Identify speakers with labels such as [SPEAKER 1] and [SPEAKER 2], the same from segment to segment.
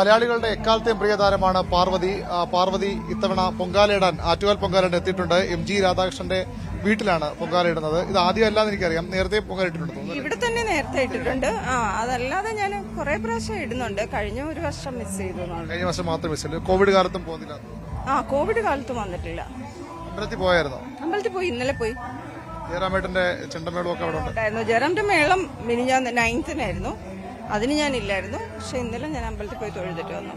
[SPEAKER 1] മലയാളികളുടെ എക്കാലത്തെയും പ്രിയതാരമാണ് പാർവതി. പാർവതി ഇത്തവണ പൊങ്കാലയിടാൻ ആറ്റുകാൽ പൊങ്കാലയിടാൻ എത്തിയിട്ടുണ്ട്. എം ജി രാധാകൃഷ്ണന്റെ വീട്ടിലാണ് പൊങ്കാലയിടുന്നത്. ഇത് ആദ്യമല്ലാന്ന് എനിക്കറിയാം. നേരത്തെ പൊങ്കാലിട്ടിട്ടുണ്ട്.
[SPEAKER 2] ഇവിടെ തന്നെ നേരത്തെ ഇട്ടിട്ടുണ്ട്. ആ അതല്ലാതെ ഞാൻ കുറെ പ്രാവശ്യം ഇടുന്നുണ്ട്. കഴിഞ്ഞ ഒരു വർഷം മിസ് ചെയ്തു.
[SPEAKER 1] കഴിഞ്ഞ വർഷം മാത്രം മിസ് ചെയ്തു. കോവിഡ് കാലത്തും പോകുന്നില്ല
[SPEAKER 2] ആ കോവിഡ് കാലത്തും വന്നിട്ടില്ല.
[SPEAKER 1] അമ്പലത്തിൽ പോയായിരുന്നോ?
[SPEAKER 2] അമ്പലത്തിൽ പോയി ഇന്നലെ പോയി.
[SPEAKER 1] ജയറാമേട്ടന്റെ ചെണ്ടമേളം ഒക്കെ അവിടെ ഉണ്ട്.
[SPEAKER 2] ഉണ്ടായിരുന്നു. ജയറാമിന്റെ മേളം മിനിഞ്ഞാന്ന് നയൻത്തിനായിരുന്നു അതിന് ഞാൻ ഇല്ലായിരുന്നു. പക്ഷെ ഇന്നലെ ഞാൻ അമ്പലത്തിൽ പോയി തൊഴുതിട്ട് വന്നു.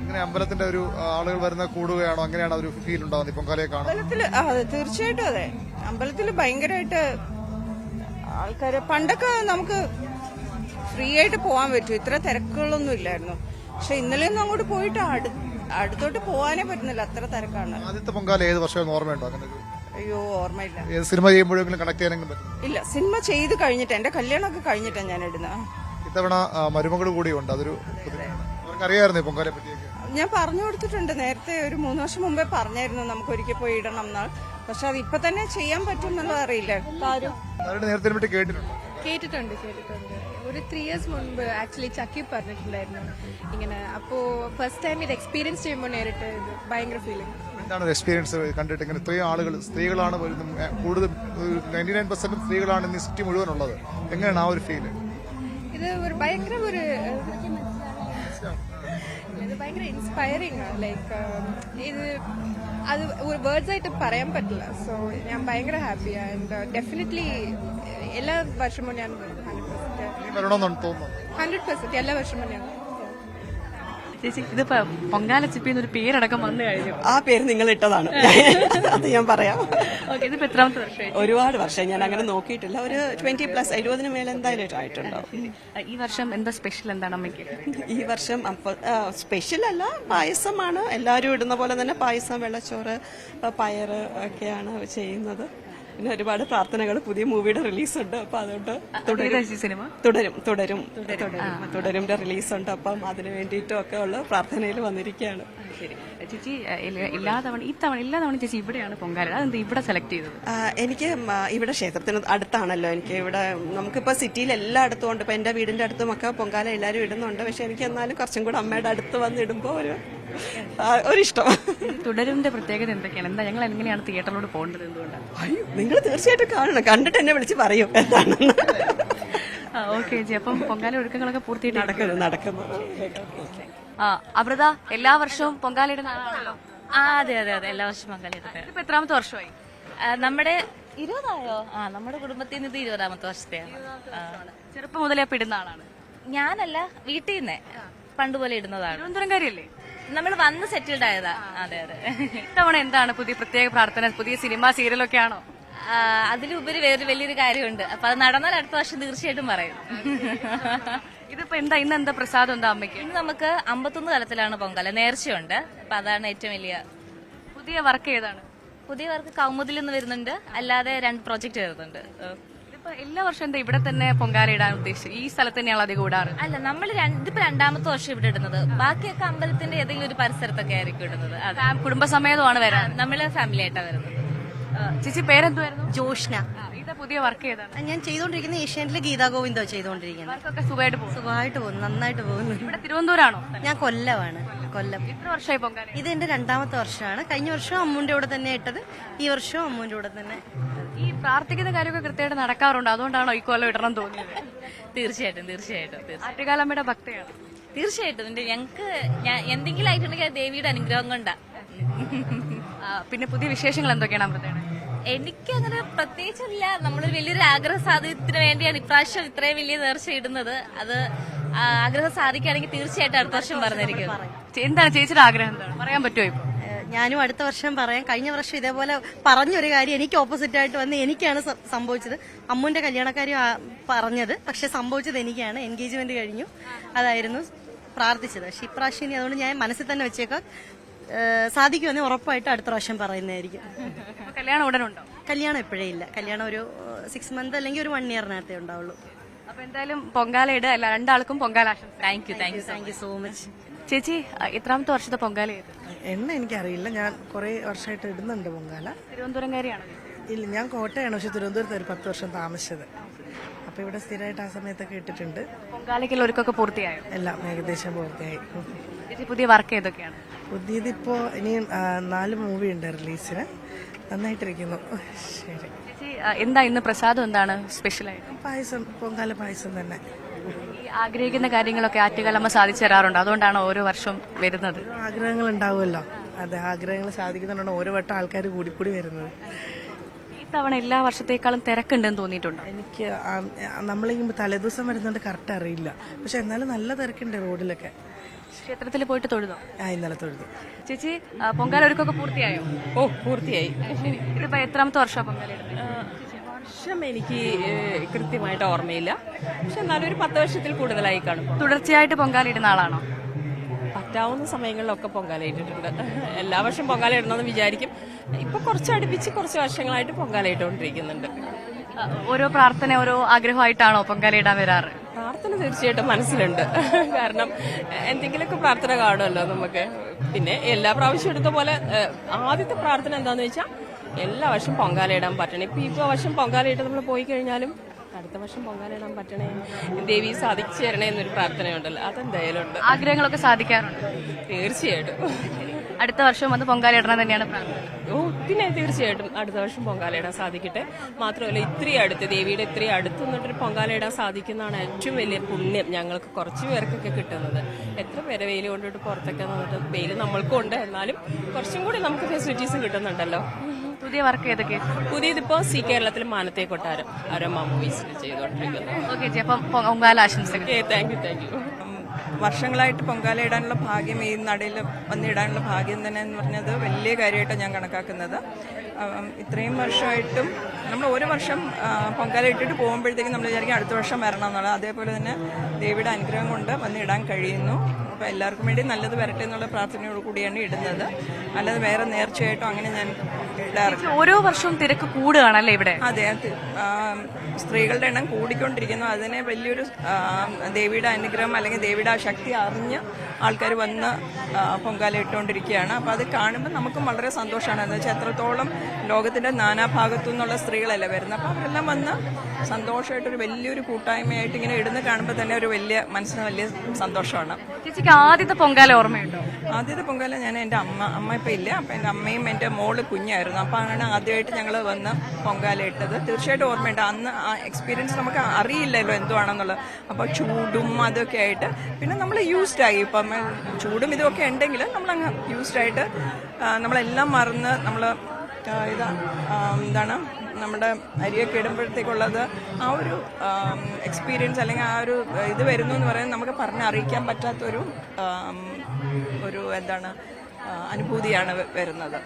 [SPEAKER 1] ഇങ്ങനെ അമ്പലത്തിന്റെ ഒരു ആളുകൾ വരുന്ന കൂടുകയാണോ? അങ്ങനെയാണ് ഒരു ഫീൽ ഉണ്ടാവുന്നത് ഇപ്പം കലയെ കാണും
[SPEAKER 2] അമ്പലത്തിൽ അതെ തീർച്ചയായിട്ടും അതെ. അമ്പലത്തിൽ ഭയങ്കരമായിട്ട് ആൾക്കാര് പണ്ടൊക്കെ നമുക്ക് ഫ്രീ ആയിട്ട് പോകാൻ പറ്റും. ഇത്ര തിരക്കുകളൊന്നും ഇല്ലായിരുന്നു. പക്ഷെ ഇന്നലെയൊന്നും അങ്ങോട്ട് പോയിട്ട് അടു അടുത്തോട്ട് പോകാനേ പറ്റുന്നില്ല. അത്ര തിരക്കാണ്.
[SPEAKER 1] ആദ്യത്തെ പൊങ്കാല ഏത് വർഷം ഓർമ്മയുണ്ടോ? അങ്ങനെ ഒരു
[SPEAKER 2] അയ്യോ ഓർമ്മയില്ല.
[SPEAKER 1] ഏത് സിനിമ ചെയ്യുമ്പോഴെങ്കിലും കണക്ട് ചെയ്യാനെങ്കിലും പറ്റും.
[SPEAKER 2] ഇല്ല സിനിമ ചെയ്ത് കഴിഞ്ഞിട്ട് എന്റെ കല്യാണമൊക്കെ കഴിഞ്ഞിട്ടാണ് ഞാൻ ഇടുന്നത്.
[SPEAKER 1] ഇത്തവണ മരുമകൾ കൂടിയുണ്ട്. അതൊരു. അവർക്കറിയായിരുന്നു ഈ പൊങ്കാലയെ പറ്റിയൊക്കെ
[SPEAKER 2] ഞാൻ പറഞ്ഞു കൊടുത്തിട്ടുണ്ട്. നേരത്തെ ഒരു മൂന്ന് വർഷം മുമ്പേ പറഞ്ഞായിരുന്നു നമുക്ക് ഒരിക്കൽ പോയി ഇടണം എന്നാൽ പക്ഷെ അത് ഇപ്പൊ തന്നെ ചെയ്യാൻ പറ്റും എന്നുള്ളത് അറിയില്ല. കാര്യം
[SPEAKER 1] നേരത്തെ പറ്റി കേട്ടിട്ടുണ്ട്?
[SPEAKER 3] കേട്ടിട്ടുണ്ട് കേട്ടിട്ടുണ്ട്. ഒരു ത്രീ ഇയേഴ്സ് മുൻപ് ആക്ച്വലി ചക്കി പറഞ്ഞിട്ടുണ്ടായിരുന്നു. ഇങ്ങനെ അപ്പോ ഫസ്റ്റ് ടൈം ഇത് എക്സ്പീരിയൻസ് ചെയ്യുമ്പോൾ നേരിട്ട് ഇത് ഭയങ്കര ഫീലിംഗ്
[SPEAKER 1] എന്താണ് എക്സ്പീരിയൻസ് കണ്ടിട്ട് ഇങ്ങനെ ഇത്രയും ആളുകൾ സ്ത്രീകളാണ് കൂടുതൽ നയന്റി നയൻ പെർസെന്റ് സ്ത്രീകളാണ് ഇന്ന് സിറ്റി മുഴുവൻ ഉള്ളത്. എങ്ങനെയാണ് ആ ഒരു ഫീൽ
[SPEAKER 3] ഇത് ഒരു ഭയങ്കര ഒരു ഇത് ഭയങ്കര ഇൻസ്പയറിങ് ലൈക്ക് ഇത് അത് ഒരു വേർഡ്സ് ആയിട്ട് പറയാൻ പറ്റില്ല. സോ ഞാൻ ഭയങ്കര ഹാപ്പി ആൻഡ് ഡെഫിനറ്റ്ലി എല്ലാ വർഷവും ഞാൻ ഹൺഡ്രഡ് പെർസെന്റ് എല്ലാ വർഷവും ഞാൻ
[SPEAKER 4] ചേച്ചി ഇതിപ്പോ പൊങ്കാല ചിപ്പി എന്നൊരു പേരടക്കം വന്നു കഴിഞ്ഞു.
[SPEAKER 5] ആ പേര് നിങ്ങൾ ഇട്ടതാണ്. അത് ഞാൻ പറയാം.
[SPEAKER 4] ഇതിപ്പോ എത്രാമത്തെ വർഷമായി?
[SPEAKER 5] ഒരുപാട് വർഷം ഞാൻ അങ്ങനെ നോക്കിയിട്ടില്ല. ഒരു ട്വന്റി പ്ലസ് എഴുപതിന് മേലെ എന്തായാലും ആയിട്ടുണ്ടാവും.
[SPEAKER 4] ഈ വർഷം എന്താ സ്പെഷ്യൽ എന്താണ് അമ്മയ്ക്ക്?
[SPEAKER 5] ഈ വർഷം സ്പെഷ്യൽ അല്ല പായസമാണ്. എല്ലാവരും ഇടുന്ന പോലെ തന്നെ പായസം വെള്ളച്ചോറ് പയറ് ഒക്കെയാണ് ചെയ്യുന്നത്. പിന്നെ ഒരുപാട് പ്രാർത്ഥനകൾ പുതിയ മൂവിയുടെ റിലീസ് ഉണ്ട് അപ്പൊ അതുകൊണ്ട് തുടരും.
[SPEAKER 4] സിനിമ?
[SPEAKER 5] തുടരും തുടരും. തുടരും. തുടരുംന്റെ റിലീസ് ഉണ്ട് അപ്പം അതിന് വേണ്ടിയിട്ടും ഒക്കെ ഉള്ള പ്രാർത്ഥനയിൽ വന്നിരിക്കുകയാണ്.
[SPEAKER 4] ചേച്ചി എല്ലാ- തവണ ഈ തവണ എല്ലാ തവണ ചേച്ചി ഇവിടെയാണ് പൊങ്കാല. അതെന്ത് ഇവിടെ സെലക്ട് ചെയ്തത്?
[SPEAKER 5] എനിക്ക് ഇവിടെ ക്ഷേത്രത്തിന് അടുത്താണല്ലോ. എനിക്ക് ഇവിടെ നമുക്കിപ്പോ സിറ്റിയിൽ എല്ലായിടത്തും ഉണ്ട്. ഇപ്പൊ എന്റെ വീടിന്റെ അടുത്തും ഒക്കെ പൊങ്കാല എല്ലാരും ഇടുന്നുണ്ട്. പക്ഷെ എനിക്ക് എന്നാലും കുറച്ചും കൂടെ അമ്മയുടെ അടുത്ത് വന്ന് ഇടുമ്പോ ഒരു ഒരിഷ്ടം.
[SPEAKER 4] തുടരുവിന്റെ പ്രത്യേകത എന്തൊക്കെയാണ്? എന്താ ഞങ്ങൾ എങ്ങനെയാണ് തിയേറ്ററിലോട് പോകേണ്ടത് എന്തുകൊണ്ടാണ്
[SPEAKER 5] അയ്യോ നിങ്ങൾ തീർച്ചയായിട്ടും കാണണം. കണ്ടിട്ട് എന്നെ വിളിച്ച് പറയും എന്താണെന്ന്.
[SPEAKER 4] ഓക്കെ ചേച്ചി. അപ്പം പൊങ്കാല ഒരുക്കങ്ങളൊക്കെ പൂർത്തിയായിട്ട്
[SPEAKER 5] നടക്കുന്നു നടക്കുന്നു.
[SPEAKER 4] ആ അമൃത എല്ലാ വർഷവും പൊങ്കാലയുടെ ഇടുന്ന ആളാണല്ലോ
[SPEAKER 6] ആ അതെ അതെ അതെ. എല്ലാ വർഷവും പങ്കാളിത്തത്തെ
[SPEAKER 4] ഇപ്പൊ എത്രാമത്തെ വർഷമായി?
[SPEAKER 6] നമ്മുടെ ഇരുപതായോ? ആ നമ്മുടെ കുടുംബത്തിൽ നിന്ന് ഇത് ഇരുപതാമത്തെ വർഷത്തെയാണ്.
[SPEAKER 4] ചെറുപ്പം മുതലേ അപ്പൊ ഇടുന്ന ആളാണ്.
[SPEAKER 6] ഞാനല്ല വീട്ടിൽ നിന്ന്. പണ്ടുപോലെ ഇടുന്നതാണ്.
[SPEAKER 4] തിരുവനന്തപുരംകാരിയല്ലേ?
[SPEAKER 6] നമ്മൾ വന്ന് സെറ്റിൽഡ് ആയതാ. അതെ അതെ.
[SPEAKER 4] ഇത്തവണ എന്താണ് പുതിയ പ്രത്യേക പ്രാർത്ഥന പുതിയ സിനിമ സീരിയലൊക്കെ ആണോ?
[SPEAKER 6] അതിലുപരി വേറൊരു വലിയൊരു കാര്യമുണ്ട്. അപ്പൊ അത് നടന്നാൽ അടുത്ത വർഷം തീർച്ചയായിട്ടും പറയും.
[SPEAKER 4] ഇതിപ്പോ എന്താ ഇന്ന് എന്താ പ്രസാദം എന്താ അമ്മയ്ക്ക്?
[SPEAKER 6] ഇന്ന് നമുക്ക് അമ്പത്തൊന്ന് തലത്തിലാണ് പൊങ്കല നേർച്ചയുണ്ട്. അപ്പൊ അതാണ് ഏറ്റവും വലിയ
[SPEAKER 4] പുതിയ വർക്ക് ഏതാണ്?
[SPEAKER 6] പുതിയ വർക്ക് കൗമുദിൽ നിന്ന് വരുന്നുണ്ട്. അല്ലാതെ രണ്ട് പ്രോജക്റ്റ് വരുന്നുണ്ട്.
[SPEAKER 4] എല്ലാ വർഷം എന്താ ഇവിടെ തന്നെ പൊങ്കാല ഇടാൻ ഉദ്ദേശിച്ചത്? ഈ സ്ഥലത്ത് തന്നെയാണ് അധികം ഇടാറ്?
[SPEAKER 6] അല്ല നമ്മൾ ഇതിപ്പോ രണ്ടാമത്തെ വർഷം ഇവിടെ ഇടുന്നത്. ബാക്കിയൊക്കെ അമ്പലത്തിന്റെ ഏതെങ്കിലും ഒരു പരിസരത്തൊക്കെ ആയിരിക്കും ഇടുന്നത്.
[SPEAKER 4] കുടുംബസമേതമാണ് വരാൻ
[SPEAKER 6] നമ്മൾ ഫാമിലി ആയിട്ടാണ് വരുന്നത്
[SPEAKER 4] ചേച്ചി പേരെന്തുവായിരുന്നു?
[SPEAKER 7] ജോഷ്ന.
[SPEAKER 4] പുതിയ വർക്ക് ചെയ്താണ്
[SPEAKER 7] ഞാൻ ചെയ്തുകൊണ്ടിരിക്കുന്ന ഏഷ്യാനെറ്റിലെ ഗീതാ ഗോവിന്ദോ ചെയ്തോണ്ടിരിക്കുന്നത്
[SPEAKER 4] വർക്കൊക്കെ സുഖമായിട്ട് പോകും
[SPEAKER 7] സുഖമായിട്ട് പോകുന്നു നന്നായിട്ട് പോകുന്നു.
[SPEAKER 4] ഇവിടെ തിരുവനന്തപുരമാണോ
[SPEAKER 7] ഞാൻ കൊല്ലമാണ് കൊല്ലം.
[SPEAKER 4] എത്ര വർഷമായി പൊങ്കാല?
[SPEAKER 7] ഇത് എന്റെ രണ്ടാമത്തെ വർഷമാണ്. കഴിഞ്ഞ വർഷം അമ്മൂന്റെ കൂടെ തന്നെ ഇട്ടത്. ഈ വർഷവും അമ്മൂന്റെ കൂടെ തന്നെ
[SPEAKER 4] പ്രാർത്ഥിക്കുന്ന കാര്യമൊക്കെ കൃത്യമായിട്ട് നടക്കാറുണ്ട്. അതുകൊണ്ടാണോ ഈ കൊല്ലം ഇടണം തോന്നിയത്?
[SPEAKER 6] തീർച്ചയായിട്ടും തീർച്ചയായിട്ടും
[SPEAKER 4] ആറ്റുകാലമ്മയുടെ ഭക്തയാണ്.
[SPEAKER 6] തീർച്ചയായിട്ടും. ഞങ്ങക്ക് ഞാൻ എന്തെങ്കിലും ആയിട്ടുണ്ടെങ്കിൽ ദേവിയുടെ അനുഗ്രഹം കൊണ്ടാ.
[SPEAKER 4] പിന്നെ പുതിയ വിശേഷങ്ങൾ എന്തൊക്കെയാണ് അമൃതയാണ്
[SPEAKER 6] എനിക്ക് അങ്ങനെ പ്രത്യേകിച്ചില്ല നമ്മൾ വലിയൊരു ആഗ്രഹ സാധ്യത്തിന് വേണ്ടിയാണ് ഇപ്രാവശ്യം ഇത്രയും വലിയ നേർച്ച ഇടുന്നത്. അത് ആഗ്രഹം സാധിക്കുകയാണെങ്കിൽ തീർച്ചയായിട്ടും അടുത്ത വർഷം പറഞ്ഞിരിക്കും.
[SPEAKER 4] എന്താണ് ചേച്ചിയുടെ ആഗ്രഹം എന്താണ്? പറയാൻ പറ്റുമോ
[SPEAKER 7] ഞാനും അടുത്ത വർഷം പറയാം. കഴിഞ്ഞ വർഷം ഇതേപോലെ പറഞ്ഞൊരു കാര്യം എനിക്ക് ഓപ്പോസിറ്റ് ആയിട്ട് വന്ന് എനിക്കാണ് സംഭവിച്ചത്. അമ്മുന്റെ കല്യാണക്കാര്യം പറഞ്ഞത്. പക്ഷെ സംഭവിച്ചത് എനിക്കാണ്. എൻഗേജ്മെന്റ് കഴിഞ്ഞു. അതായിരുന്നു പ്രാർത്ഥിച്ചത്. പക്ഷെ ഇപ്രാവശ്യം ഇനി അതുകൊണ്ട് ഞാൻ മനസ്സിൽ തന്നെ വെച്ചേക്കാം. സാധിക്കുമെന്ന് ഉറപ്പായിട്ട് അടുത്ത പ്രാവശ്യം പറയുന്നതായിരിക്കും.
[SPEAKER 4] കല്യാണം ഉടനുണ്ടോ?
[SPEAKER 7] കല്യാണം എപ്പോഴേ ഇല്ല. കല്യാണം ഒരു സിക്സ് മന്ത് അല്ലെങ്കിൽ ഒരു വൺ ഇയറിനകത്തേ ഉണ്ടാവുള്ളൂ.
[SPEAKER 4] അപ്പൊ എന്തായാലും പൊങ്കാല ഇടുക. അല്ല രണ്ടാൾക്കും പൊങ്കാല ആശംസ
[SPEAKER 6] thank you thank you
[SPEAKER 7] thank you so much
[SPEAKER 4] ചേച്ചി ഇത്രാമത്തെ എത്രാമത്തെ വർഷത്തെ പൊങ്കാല എന്നെ
[SPEAKER 8] എണ്ണ എനിക്കറിയില്ല. ഞാൻ കുറെ വർഷമായിട്ട് ഇടുന്നുണ്ട് പൊങ്കാല.
[SPEAKER 4] തിരുവനന്തപുരം
[SPEAKER 8] ഇല്ല ഞാൻ കോട്ടയാണ് പക്ഷെ തിരുവനന്തപുരത്ത് ഒരു പത്ത് വർഷം താമസിച്ചത്. അപ്പൊ ഇവിടെ സ്ഥിരമായിട്ട് ആ സമയത്തൊക്കെ ഇട്ടിട്ടുണ്ട്.
[SPEAKER 4] പൊങ്കാലയ്ക്കുള്ള ഒരുക്കൊക്കെ പൂർത്തിയായോ?
[SPEAKER 8] എല്ലാം ഏകദേശം പൂർത്തിയായി.
[SPEAKER 4] ചേച്ചി പുതിയ വർക്ക് ഏതൊക്കെയാണ്?
[SPEAKER 8] പുതിയതിപ്പോ ഇനി നാല് മൂവി ഉണ്ട് റിലീസിന്. നന്നായിട്ടിരിക്കുന്നു. ശരി.
[SPEAKER 4] എന്താ ഇന്ന് പ്രസാദം എന്താണ് സ്പെഷ്യലായിട്ട്
[SPEAKER 8] പായസം പൊങ്കാല പായസം തന്നെ.
[SPEAKER 4] ഈ ആഗ്രഹിക്കുന്ന കാര്യങ്ങളൊക്കെ ആറ്റുകാലമ്മ സാധിച്ചു തരാറുണ്ട്. അതുകൊണ്ടാണ് ഓരോ വർഷം വരുന്നത്.
[SPEAKER 8] ആഗ്രഹങ്ങൾ ഉണ്ടാവുമല്ലോ അതെ ആഗ്രഹങ്ങൾ സാധിക്കുന്നുണ്ടാണ്. ഓരോ വട്ടം ആൾക്കാർ കൂടിക്കൂടി വരുന്നത്.
[SPEAKER 4] ഇത്തവണ എല്ലാ വർഷത്തേക്കാളും തിരക്കുണ്ടെന്ന് തോന്നിയിട്ടുണ്ട്?
[SPEAKER 8] എനിക്ക് നമ്മൾ ഈ തലേദിവസം വരുന്നുണ്ട് കറക്റ്റ് അറിയില്ല. പക്ഷെ എന്നാലും നല്ല തിരക്കുണ്ട് റോഡിലൊക്കെ.
[SPEAKER 4] ക്ഷേത്രത്തിൽ പോയിട്ട് തൊഴുതോ?
[SPEAKER 8] ആ ഇന്നലെ തൊഴുതു.
[SPEAKER 4] ചേച്ചി ആ, പൊങ്കാല ഒരുക്കൊക്കെ പൂർത്തിയായോ?
[SPEAKER 9] ഓ പൂർത്തിയായി. ശരി
[SPEAKER 4] ഇതിപ്പോ എത്രാമത്തെ വർഷമാണ് പൊങ്കാല ഇടുന്നത്
[SPEAKER 9] വർഷം എനിക്ക് ഏഹ്, കൃത്യമായിട്ട് ഓർമ്മയില്ല. പക്ഷെ എന്നാലും ഒരു പത്ത് വർഷത്തിൽ കൂടുതലായി കാണും.
[SPEAKER 4] തുടർച്ചയായിട്ട് പൊങ്കാല ഇടുന്ന ആളാണോ?
[SPEAKER 9] പറ്റാവുന്ന സമയങ്ങളിലൊക്കെ പൊങ്കാല ഇട്ടിട്ടുണ്ട്. എല്ലാ വർഷവും പൊങ്കാല ഇടണമെന്ന് വിചാരിക്കും. ഇപ്പൊ കുറച്ച് അടുപ്പിച്ച് കുറച്ച് വർഷങ്ങളായിട്ട് പൊങ്കാല ഇട്ടുകൊണ്ടിരിക്കുന്നുണ്ട്.
[SPEAKER 4] ആ, ഓരോ പ്രാർത്ഥന ഓരോ ആഗ്രഹമായിട്ടാണോ പൊങ്കാല ഇടാൻ വരാറ്?
[SPEAKER 9] പ്രാർത്ഥന തീർച്ചയായിട്ടും മനസ്സിലുണ്ട്. കാരണം എന്തെങ്കിലുമൊക്കെ പ്രാർത്ഥന കാണുമല്ലോ നമുക്ക്. പിന്നെ എല്ലാ പ്രാവശ്യം എടുത്ത പോലെ ആദ്യത്തെ പ്രാർത്ഥന എന്താന്ന് വെച്ചാൽ എല്ലാ വർഷം പൊങ്കാല ഇടാൻ പറ്റണം. ഇപ്പൊ ഇപ്പൊ വർഷം പൊങ്കാല ഇട്ട് നമ്മൾ പോയി കഴിഞ്ഞാലും അടുത്ത വർഷം പൊങ്കാല ഇടാൻ പറ്റണേ. ദേവി സാധിച്ചു തരണേ എന്നൊരു പ്രാർത്ഥനയുണ്ടല്ലോ. അതെന്തായാലും ഉണ്ട്.
[SPEAKER 4] ആഗ്രഹങ്ങളൊക്കെ സാധിക്കാറുണ്ട്.
[SPEAKER 9] തീർച്ചയായിട്ടും.
[SPEAKER 4] അടുത്ത വർഷം വന്ന് പൊങ്കാല ഇടണം തന്നെയാണ്
[SPEAKER 9] ഓ പിന്നെ തീർച്ചയായിട്ടും അടുത്ത വർഷം പൊങ്കാല ഇടാൻ സാധിക്കട്ടെ. മാത്രമല്ല ഇത്രയും അടുത്ത് ദേവിയുടെ ഇത്രയും അടുത്ത് നിന്നിട്ടൊരു പൊങ്കാല ഇടാൻ സാധിക്കുന്നതാണ് ഏറ്റവും വലിയ പുണ്യം ഞങ്ങൾക്ക് കുറച്ച് പേർക്കൊക്കെ കിട്ടുന്നത്. എത്ര പേരെ വെയിൽ കൊണ്ടിട്ട് പുറത്തൊക്കെ നിന്നിട്ട് വെയിൽ നമ്മൾക്കും ഉണ്ട്. എന്നാലും കുറച്ചും കൂടി നമുക്ക് ഫെസിലിറ്റീസ് കിട്ടുന്നുണ്ടല്ലോ.
[SPEAKER 4] പുതിയ വർക്ക് ഏതൊക്കെ?
[SPEAKER 9] പുതിയതിപ്പോ സി കേരളത്തിൽ മാനത്തെ കൊട്ടാരം. അരമ മൂവീസിൽ ചെയ്തുകൊണ്ടിരിക്കുന്നത്
[SPEAKER 4] ഓക്കെ അപ്പം പൊങ്കാല ആശംസകൾ.
[SPEAKER 9] താങ്ക് യു താങ്ക് യു
[SPEAKER 10] വർഷങ്ങളായിട്ട് പൊങ്കാല ഇടാനുള്ള ഭാഗ്യം ഈ നടയിൽ വന്നിടാനുള്ള ഭാഗ്യം തന്നെ എന്ന് പറഞ്ഞത് വലിയ കാര്യമായിട്ടാണ് ഞാൻ കണക്കാക്കുന്നത്. ഇത്രയും വർഷമായിട്ടും നമ്മൾ ഒരു വർഷം പൊങ്കാല ഇട്ടിട്ട് പോകുമ്പോഴത്തേക്കും നമ്മൾ വിചാരിക്കും അടുത്ത വർഷം വരണം എന്നുള്ളത് അതേപോലെ തന്നെ ദേവിയുടെ അനുഗ്രഹം കൊണ്ട് വന്നിടാൻ കഴിയുന്നു. അപ്പോൾ എല്ലാവർക്കും വേണ്ടി നല്ലത് വരട്ടെ എന്നുള്ള പ്രാർത്ഥനയോട് കൂടിയാണ് ഇടുന്നത്. അല്ലാതെ വേറെ നേർച്ചയായിട്ടോ അങ്ങനെ ഞാൻ
[SPEAKER 4] ഓരോ വർഷവും തിരക്ക് കൂടുകയാണല്ലേ ഇവിടെ?
[SPEAKER 10] അതെ സ്ത്രീകളുടെ എണ്ണം കൂടിക്കൊണ്ടിരിക്കുന്നു. അതിനെ വലിയൊരു ദേവിയുടെ അനുഗ്രഹം അല്ലെങ്കിൽ ദേവിയുടെ ആ ശക്തി അറിഞ്ഞ് ആൾക്കാർ വന്ന് പൊങ്കാല ഇട്ടുകൊണ്ടിരിക്കുകയാണ്. അപ്പോൾ അത് കാണുമ്പോൾ നമുക്കും വളരെ സന്തോഷമാണ്. എന്ന് വെച്ചാൽ എത്രത്തോളം ലോകത്തിന്റെ നാനാഭാഗത്തു നിന്നുള്ള സ്ത്രീകളല്ലേ വരുന്നത്. അപ്പോൾ അവരെല്ലാം വന്ന് സന്തോഷമായിട്ടൊരു വലിയൊരു കൂട്ടായ്മയായിട്ട് ഇങ്ങനെ ഇടുന്ന കാണുമ്പോൾ തന്നെ ഒരു വലിയ മനസ്സിന് വലിയ സന്തോഷമാണ്.
[SPEAKER 4] ചേച്ചിക്ക് ആദ്യത്തെ പൊങ്കാല ഓർമ്മയുണ്ടോ?
[SPEAKER 10] ആദ്യത്തെ പൊങ്കാല ഞാൻ എന്റെ അമ്മ അമ്മ ഇപ്പം ഇല്ല. അപ്പം എന്റെ അമ്മയും എന്റെ മോൾ കുഞ്ഞായിരുന്നു. അപ്പം അങ്ങനെ ആദ്യമായിട്ട് ഞങ്ങൾ വന്ന് പൊങ്കാല ഇട്ടത്. തീർച്ചയായിട്ടും ഓർമ്മയുണ്ട്. അന്ന് ആ എക്സ്പീരിയൻസ് നമുക്ക് അറിയില്ലല്ലോ എന്തുവാണെന്നുള്ളത്. അപ്പോൾ ചൂടും അതൊക്കെ ആയിട്ട് പിന്നെ നമ്മൾ യൂസ്ഡ് ആയി. ഇപ്പം ചൂടും ഇതൊക്കെ ഉണ്ടെങ്കിൽ നമ്മളങ്ങ് യൂസ്ഡ് ആയിട്ട് നമ്മളെല്ലാം മറന്ന് നമ്മൾ ഇതാ എന്താണ് നമ്മുടെ അരിയൊക്കെ ഇടുമ്പോഴത്തേക്കുള്ളത് ആ ഒരു എക്സ്പീരിയൻസ് അല്ലെങ്കിൽ ആ ഒരു ഇത് വരുന്നു എന്ന് പറയുന്നത് നമുക്ക് പറഞ്ഞറിയിക്കാൻ പറ്റാത്തൊരു ഒരു എന്താണ് അനുഭൂതിയാണ് വരുന്നത്.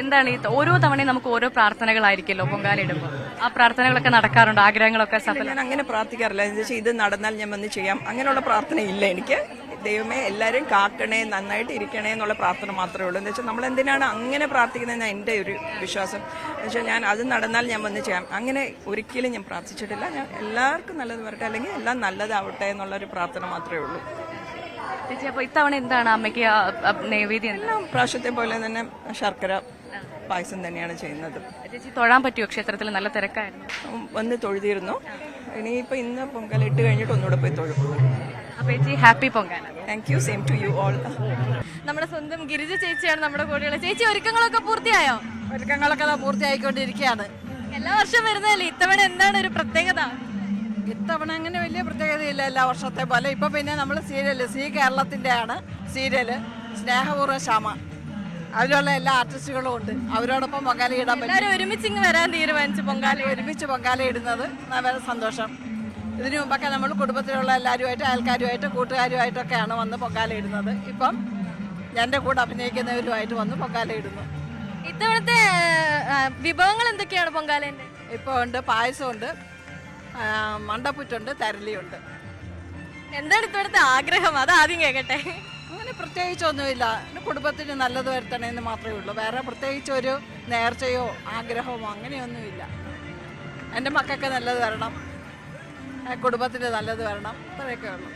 [SPEAKER 4] എന്താണ് ഈ ഓരോ തവണയും നമുക്ക് ഓരോ പ്രാർത്ഥനകളായിരിക്കല്ലോ പൊങ്കാല ഇടുമ്പോൾ ആ പ്രാർത്ഥനകളൊക്കെ നടക്കാറുണ്ട്? ആഗ്രഹങ്ങളൊക്കെ സഫല
[SPEAKER 10] ഞാൻ അങ്ങനെ പ്രാർത്ഥിക്കാറില്ല. എന്താ വെച്ചാൽ ഇത് നടന്നാൽ ഞാൻ വന്ന് ചെയ്യാം. അങ്ങനെയുള്ള പ്രാർത്ഥനയില്ല എനിക്ക്. ദൈവമേ എല്ലാവരും കാക്കണേ നന്നായിട്ട് ഇരിക്കണേ എന്നുള്ള പ്രാർത്ഥന മാത്രമേ ഉള്ളൂ. എന്ന് വെച്ചാൽ നമ്മൾ എന്തിനാണ് അങ്ങനെ പ്രാർത്ഥിക്കുന്നതെന്ന് എന്റെ ഒരു വിശ്വാസം. എന്ന് വെച്ചാൽ ഞാൻ അത് നടന്നാൽ ഞാൻ വന്ന് ചെയ്യാം. അങ്ങനെ ഒരിക്കലും ഞാൻ പ്രാർത്ഥിച്ചിട്ടില്ല. ഞാൻ എല്ലാവർക്കും നല്ലത് വരട്ടെ അല്ലെങ്കിൽ എല്ലാം നല്ലതാവട്ടെ എന്നുള്ളൊരു പ്രാർത്ഥന മാത്രമേ ഉള്ളൂ.
[SPEAKER 4] ചേച്ചി ഇത്തവണ എന്താണ് അമ്മയ്ക്ക് നൈവേദ്യം
[SPEAKER 10] എല്ലാം പ്രാവശ്യത്തെ പോലെ തന്നെ ശർക്കര പായസം തന്നെയാണ് ചെയ്യുന്നത്.
[SPEAKER 4] ചേച്ചി തൊഴാൻ പറ്റുമോ ക്ഷേത്രത്തിൽ? നല്ല തിരക്കായിരുന്നു.
[SPEAKER 10] വന്ന് തൊഴുതിരുന്നു. ഇനിയിപ്പോൾ ഇന്ന് പൊങ്കൽ ഇട്ട് കഴിഞ്ഞിട്ട് ഒന്നുകൂടെ പോയി തൊഴും.
[SPEAKER 4] അപ്പോൾ ചേച്ചി happy Pongala
[SPEAKER 10] thank you same to you all
[SPEAKER 11] നമ്മുടെ സ്വന്തം ഗിരിജ ചേച്ചിയാണ് നമ്മുടെ കൂടെയുള്ള. ചേച്ചി ഒരുക്കങ്ങളൊക്കെ പൂർത്തിയായോ?
[SPEAKER 12] ഒരുക്കങ്ങളൊക്കെ പൂർത്തിയായിക്കൊണ്ടിരിക്കുകയാണ്.
[SPEAKER 11] എല്ലാ വർഷം വരുന്നതല്ലേ? ഇത്തവണ എന്താണ് ഒരു പ്രത്യേകത?
[SPEAKER 12] ഇത്തവണ അങ്ങനെ വലിയ പ്രത്യേകതയില്ല എല്ലാ വർഷത്തെ പോലെ. ഇപ്പൊ പിന്നെ നമ്മൾ സീരിയൽ സി കേരളത്തിന്റെ ആണ് സീരിയൽ സ്നേഹപൂർവ ശ്യാമ. അതിലുള്ള എല്ലാ ആർട്ടിസ്റ്റുകളും ഉണ്ട്. അവരോടൊപ്പം പൊങ്കാല ഇടാൻ പറ്റും.
[SPEAKER 11] ഒരുമിച്ച് ഇങ്ങ് വരാൻ തീരുമാനിച്ചു പൊങ്കാല
[SPEAKER 12] ഒരുമിച്ച് പൊങ്കാല ഇടുന്നത് നല്ല സന്തോഷം. ഇതിനു മുമ്പൊക്കെ നമ്മൾ കുടുംബത്തിലുള്ള എല്ലാവരുമായിട്ട് അയൽക്കാരുമായിട്ട് കൂട്ടുകാരുമായിട്ടൊക്കെയാണ് വന്ന് പൊങ്കാല ഇടുന്നത്. ഇപ്പം എന്റെ കൂടെ അഭിനയിക്കുന്നവരുമായിട്ട് വന്ന് പൊങ്കാല ഇടുന്നു.
[SPEAKER 11] ഇത്തവണത്തെ വിഭവങ്ങൾ എന്തൊക്കെയാണ് പൊങ്കാലേന്റെ
[SPEAKER 12] ഇപ്പോൾ ഉണ്ട് പായസമുണ്ട്. മണ്ടപ്പുറ്റുണ്ട് തരലിയുണ്ട്
[SPEAKER 11] എന്താണ് ഇത്തവണത്തെ ആഗ്രഹം? അത് ആദ്യം കേൾക്കട്ടെ
[SPEAKER 12] അങ്ങനെ പ്രത്യേകിച്ചൊന്നുമില്ല. കുടുംബത്തിന് നല്ലത് വരുത്തണമെന്ന് മാത്രമേ ഉള്ളൂ. വേറെ പ്രത്യേകിച്ച് ഒരു നേർച്ചയോ ആഗ്രഹമോ അങ്ങനെയൊന്നുമില്ല. എന്റെ മക്കൾക്ക് നല്ലത് വരണം. കുടുംബത്തിന് നല്ലത് വരണം. അത്രയൊക്കെ ഉള്ളൂ.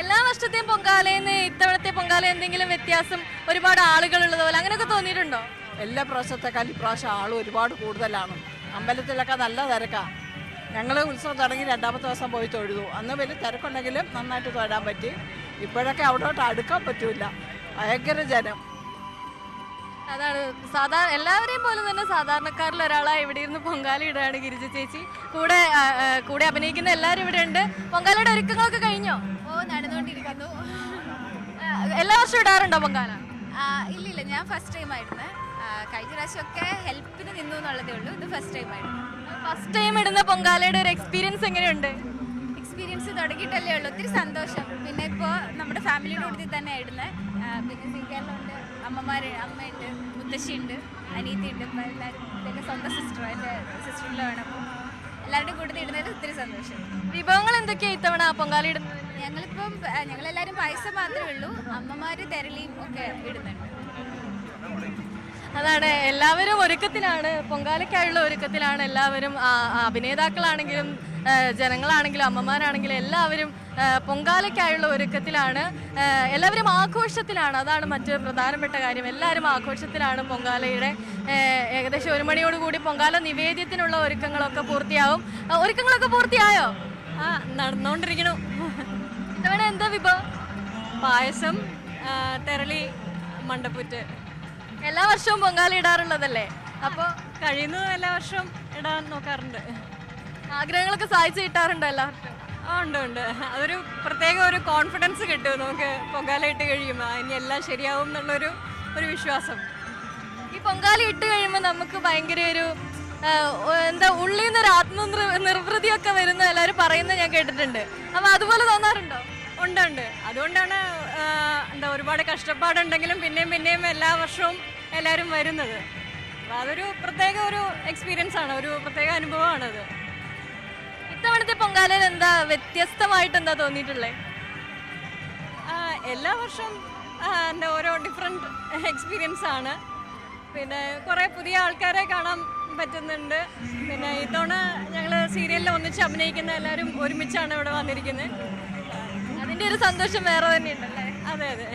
[SPEAKER 11] എല്ലാ വർഷത്തെയും പൊങ്കാലയിൽ ഇത്തവണത്തെ പൊങ്കാല എന്തെങ്കിലും വ്യത്യാസം? ഒരുപാട് ആളുകൾ ഉള്ളതുപോലെ അങ്ങനെയൊക്കെ തോന്നിയിട്ടുണ്ടോ?
[SPEAKER 12] എല്ലാ പ്രാവശ്യത്തെക്കാൾ ഇപ്രാവശ്യം ആൾ ഒരുപാട് കൂടുതലാണ്. അമ്പലത്തിലൊക്കെ നല്ല തിരക്കാണ് ഞങ്ങൾ ഉത്സവം തുടങ്ങി രണ്ടാമത്തെ ദിവസം പോയി തൊഴുതു. അന്ന് വലിയ തിരക്കുണ്ടെങ്കിലും നന്നായിട്ട് തൊഴാൻ പറ്റി. ഇപ്പോഴൊക്കെ അവിടോട്ട് അടുക്കാൻ പറ്റൂല. ഭയങ്കര ജനം.
[SPEAKER 11] അതാണ്. സാധാരണ എല്ലാവരെയും പോലെ തന്നെ സാധാരണക്കാരിൽ ഒരാളായി ഇവിടെ ഇരുന്ന് പൊങ്കാല ഇടുകയാണ് ഗിരിജ ചേച്ചി. കൂടെ കൂടെ അഭിനയിക്കുന്ന എല്ലാവരും ഇവിടെ ഉണ്ട്. പൊങ്കാലയുടെ ഒരുക്കങ്ങളൊക്കെ കഴിഞ്ഞോ?
[SPEAKER 13] ഓ നടന്നുകൊണ്ടിരിക്കുന്നു.
[SPEAKER 11] എല്ലാ വർഷവും ഇടാറുണ്ടോ പൊങ്കാല?
[SPEAKER 13] ഇല്ല ഇല്ല ഞാൻ ഫസ്റ്റ് ടൈം ആയിരുന്നു കഴിഞ്ഞ പ്രാവശ്യമൊക്കെ ഹെൽപ്പിന് നിന്നു എന്നുള്ളതേ ഉള്ളൂ. ഇത് ഫസ്റ്റ് ടൈം ആയിരുന്നു
[SPEAKER 11] ഫസ്റ്റ് ടൈം ഇടുന്ന പൊങ്കാലയുടെ ഒരു എക്സ്പീരിയൻസ് എങ്ങനെയുണ്ട്?
[SPEAKER 13] എക്സ്പീരിയൻസ് തുടങ്ങിയിട്ടല്ലേ ഉള്ളൂ. ഒത്തിരി സന്തോഷം. പിന്നെ ഇപ്പോൾ നമ്മുടെ ഫാമിലിയുടെ കൂട്ടത്തിൽ തന്നെ ഇടുന്നത്. പിന്നെ സിംഗലുണ്ട് അമ്മമാർ അമ്മയുണ്ട് മുത്തശ്ശിയുണ്ട് അനിയത്തിയുണ്ട്. അപ്പോൾ എല്ലാവരും എന്റെ സ്വന്തം സിസ്റ്റർ എന്റെ സിസ്റ്ററിൽ വേണം അപ്പോൾ എല്ലാവരുടെയും കൂട്ടത്തിൽ ഇടുന്നതിൽ ഒത്തിരി സന്തോഷം.
[SPEAKER 11] വിഭവങ്ങൾ എന്തൊക്കെയാണ് ഇത്തവണ പൊങ്കാല ഇടുന്നത്?
[SPEAKER 13] ഞങ്ങളിപ്പം ഞങ്ങളെല്ലാവരും പായസം മാത്രമേ ഉള്ളൂ. അമ്മമാർ തെരളിയും ഒക്കെ ഇടുന്നുണ്ട്.
[SPEAKER 11] അതാണ്. എല്ലാവരും ഒരുക്കത്തിലാണ്. പൊങ്കാലയ്ക്കായുള്ള ഒരുക്കത്തിലാണ് എല്ലാവരും അഭിനേതാക്കളാണെങ്കിലും ജനങ്ങളാണെങ്കിലും അമ്മമാരാണെങ്കിലും എല്ലാവരും പൊങ്കാലയ്ക്കായുള്ള ഒരുക്കത്തിലാണ്. എല്ലാവരും ആഘോഷത്തിലാണ്. അതാണ് മറ്റ് പ്രധാനപ്പെട്ട കാര്യം. എല്ലാവരും ആഘോഷത്തിലാണ് പൊങ്കാലയുടെ. ഏകദേശം ഒരു മണിയോടുകൂടി പൊങ്കാല നിവേദ്യത്തിനുള്ള ഒരുക്കങ്ങളൊക്കെ പൂർത്തിയാവും. ഒരുക്കങ്ങളൊക്കെ പൂർത്തിയായോ? ആ നടന്നുകൊണ്ടിരിക്കണു ഇത്തവണ എന്താ വിഭവം? പായസം തെരളി മണ്ടപ്പുറ്റ്. എല്ലാ വർഷവും പൊങ്കാല ഇടാറുള്ളതല്ലേ? അപ്പൊ കഴിയുന്നത് എല്ലാ വർഷവും ഇടാൻ നോക്കാറുണ്ട്. ആഗ്രഹങ്ങളൊക്കെ സാധിച്ചു കിട്ടാറുണ്ടോ എല്ലാവർക്കും ആ ഉണ്ട് ഉണ്ട്. അതൊരു പ്രത്യേക ഒരു കോൺഫിഡൻസ് കിട്ടും നമുക്ക് പൊങ്കാല ഇട്ട് കഴിയുമ്പോൾ ഇനി എല്ലാം ശരിയാവും എന്നുള്ളൊരു ഒരു വിശ്വാസം. ഈ പൊങ്കാല ഇട്ട് കഴിയുമ്പോൾ നമുക്ക് ഭയങ്കര ഒരു എന്താ ഉള്ളിൽ നിന്ന് ഒരു ആത്മ നിർവൃതിയൊക്കെ വരുന്ന. എല്ലാവരും പറയുന്നത് ഞാൻ കേട്ടിട്ടുണ്ട്. അപ്പൊ അതുപോലെ തോന്നാറുണ്ടോ? ഉണ്ട് ഉണ്ട്. അതുകൊണ്ടാണ് എന്താ ഒരുപാട് കഷ്ടപ്പാടുണ്ടെങ്കിലും പിന്നെയും പിന്നെയും എല്ലാ വർഷവും എല്ലാവരും വരുന്നത്. അതൊരു പ്രത്യേക ഒരു എക്സ്പീരിയൻസ് ആണ് ഒരു പ്രത്യേക അനുഭവമാണത്. ഇത്തവണത്തെ പൊങ്കാലയിൽ എന്താ വ്യത്യസ്തമായിട്ട് എന്താ തോന്നിയിട്ടുള്ളത് എല്ലാ വർഷവും എന്താ ഓരോ ഡിഫറെന്റ് എക്സ്പീരിയൻസ് ആണ്. പിന്നെ കുറേ പുതിയ ആൾക്കാരെ കാണാൻ പറ്റുന്നുണ്ട്. പിന്നെ ഇത്തവണ ഞങ്ങൾ സീരിയലിൽ ഒന്നിച്ച് അഭിനയിക്കുന്ന എല്ലാവരും ഒരുമിച്ചാണ് ഇവിടെ വന്നിരിക്കുന്നത് അതിന്റെ ഒരു സന്തോഷം വേറെ തന്നെയുണ്ടല്ലേ? അതെ അതെ.